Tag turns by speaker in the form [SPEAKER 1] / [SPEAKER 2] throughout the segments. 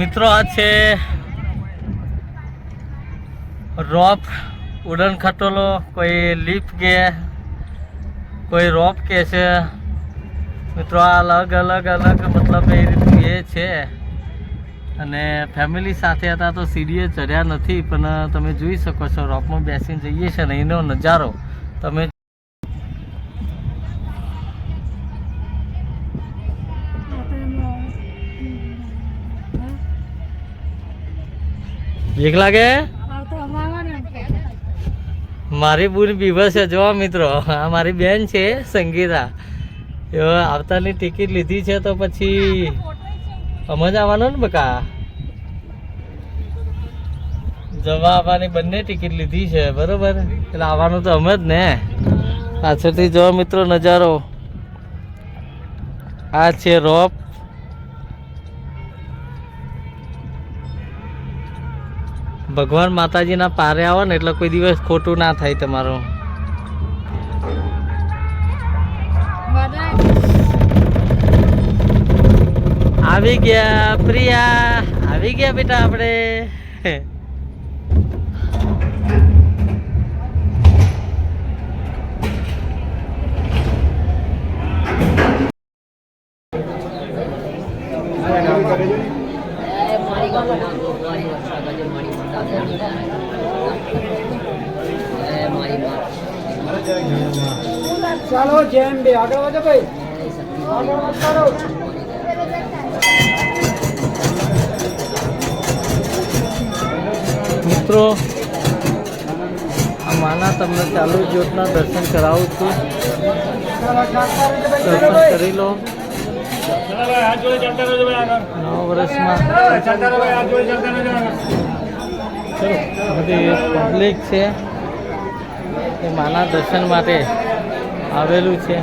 [SPEAKER 1] મિત્રો, આ છે રોપ ઉડન ખટોલો કોઈ લીફ કે, કોઈ રોપ કે છે. મિત્રો, આ અલગ અલગ અલગ મતલબ એ રીતનું એ છે. અને ફેમિલી સાથે હતા તો સીડીએ ચડ્યા નથી, પણ તમે જોઈ શકો છો, રોપમાં બેસીને જઈએ છે ને, એનો નજારો. તમે બીક લાગે? મારી બુન બીવસ છે જો મિત્રો. આ મારી બેન છે, સંગીતા. એ આવતાની ટિકિટ લીધી છે તો પછી આવવાનો આવવાનું ને બકા? જવા આવવાની બંને ટિકિટ લીધી છે, બરોબર? એટલે આવવાનું તો અમે જ ને. પાછળથી જો મિત્રો નજારો. આ છે રોપ. ભગવાન માતાજીના પારે આવો ને એટલે કોઈ દિવસ ખોટું ના થાય તમારું. આવી ગયા પ્રિયા, આવી ગયા બેટા આપણે.
[SPEAKER 2] ચાલો જેમ બે. આગળ વધો ભાઈ. આગળ વધો
[SPEAKER 1] મિત્રો આ માના તમને ચાલુ જ્યોતના દર્શન કરાવું છું. દર્શન કરી લો. નવ વર્ષમાં. બધી પબ્લિક છે એ માના દર્શન માટે આવેલું છે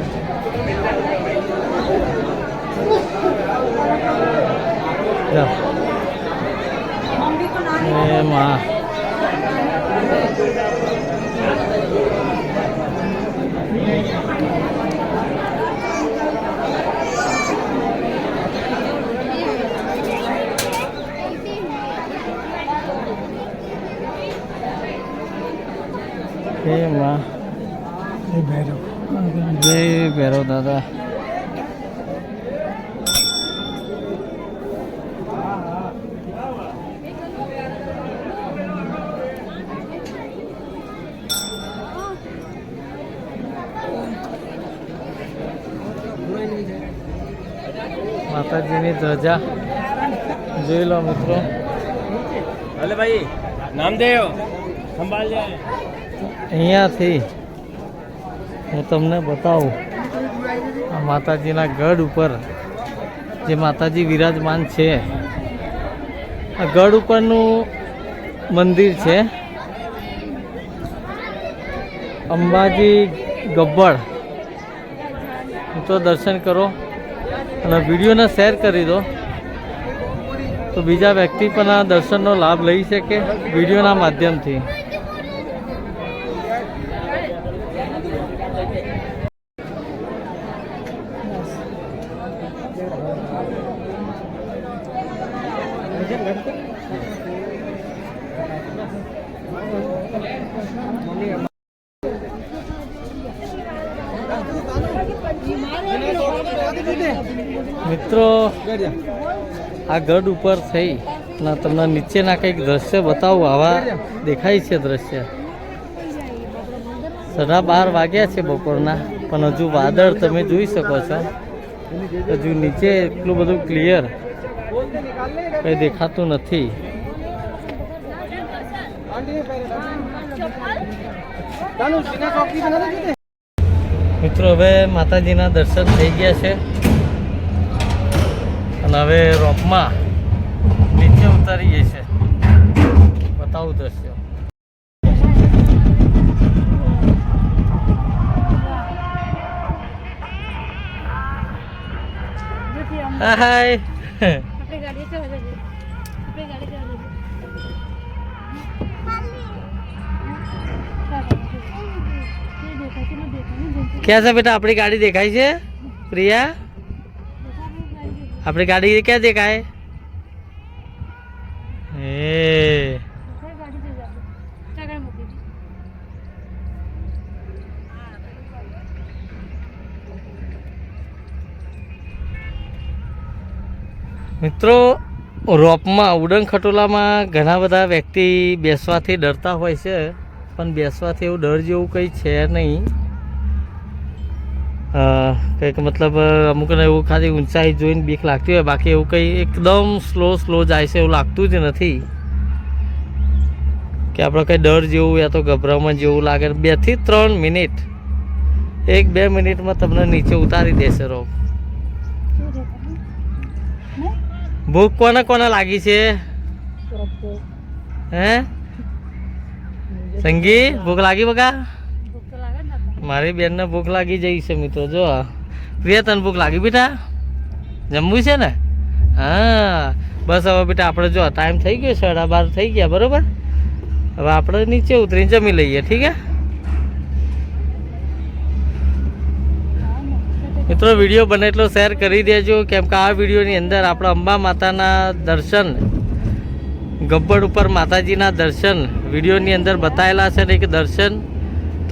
[SPEAKER 1] જાઓ. એ માં એ માં જય ભૈરવ દાદા. માતાજીની ધજા. જોઈ લો મિત્રો.
[SPEAKER 3] અલે ભાઈ નામદેવ સંભાળ જાય
[SPEAKER 1] અહીંયાથી હું તમને બતાવું. આ માતાજીના ગઢ ઉપર જે માતાજી વિરાજમાન છે, આ ગઢ ઉપરનું મંદિર છે. અંબાજી ગબ્બર. તો દર્શન કરો અને વિડીયોને શેર કરી દો. તો બીજા વ્યક્તિ પણ આ દર્શનનો લાભ લઈ શકે વિડીયોના માધ્યમથી. મિત્રો આ ગઢ ઉપર થઈ તમને નીચેના કંઈક દ્રશ્ય બતાવું આવા દેખાય છે દ્રશ્ય. સાડા બાર વાગ્યા છે બપોરના, પણ હજુ વાદળ તમે જોઈ શકો છો. હજુ નીચે એટલું બધું ક્લિયર કંઈ દેખાતું નથી. મિત્રો, હવે માતાજીના દર્શન થઈ ગયા છે. અને હવે રોપમાં નીચે ઉતારીએ છીએ. બતાવું દ્રશ્ય. હાય.
[SPEAKER 4] આપણી ગાડી આપણી ગાડી
[SPEAKER 1] ક્યાં છે બેટા? આપણી ગાડી દેખાય છે? પ્રિયા? આપણી ગાડી ક્યાં દેખાય?
[SPEAKER 4] ઘરે
[SPEAKER 1] મિત્રો, રોપમાં, ઉડન ખટોલામાં ઘણા બધા વ્યક્તિ બેસવાથી ડરતા હોય છે, પણ બેસવાથી એવું ડર જેવું કંઈ છે નહીં. કંઈક મતલબ, અમુકને એવું ખાલી ઊંચાઈ જોઈને બીક લાગતી હોય, બાકી એવું કંઈ એકદમ સ્લો સ્લો જાય છે એવું લાગતું જ નથી. કે આપણે કંઈ ડર જેવું યા તો ગભરામણ જેવું લાગે. બેથી ત્રણ મિનિટ. એક બે મિનિટમાં તમને નીચે ઉતારી દેશે રોપ. ભૂખ કોને કોને લાગી છે? હે? સંગી ભૂખ લાગી બકા? મારી બેનને ભૂખ લાગી જઈ છે મિત્રો જો. પ્રિયા તને ભૂખ લાગી બેટા? જમવું છે ને? હા. બસ હવે બેટા આપણે જો ટાઈમ થઈ ગયો સાડા બાર થઈ ગયા બરોબર? હવે આપણે નીચે ઉતરીને જમી લઈએ ઠીક છે મિત્રો વીડિયો બને એટલો શેર કરી દેજો કેમ કે આ વિડીયોની અંદર આપણા અંબા માતાના દર્શન, ગબ્બર ઉપર માતાજીના દર્શન વિડીયોની અંદર બતાવેલા છે ને કે દર્શન.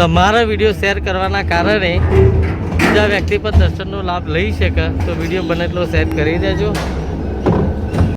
[SPEAKER 1] તમારા વીડિયો શેર કરવાના કારણે બીજા વ્યક્તિ પણ દર્શનનો લાભ લઈ શકે. તો વીડિયો બને એટલો શેર કરી દેજો.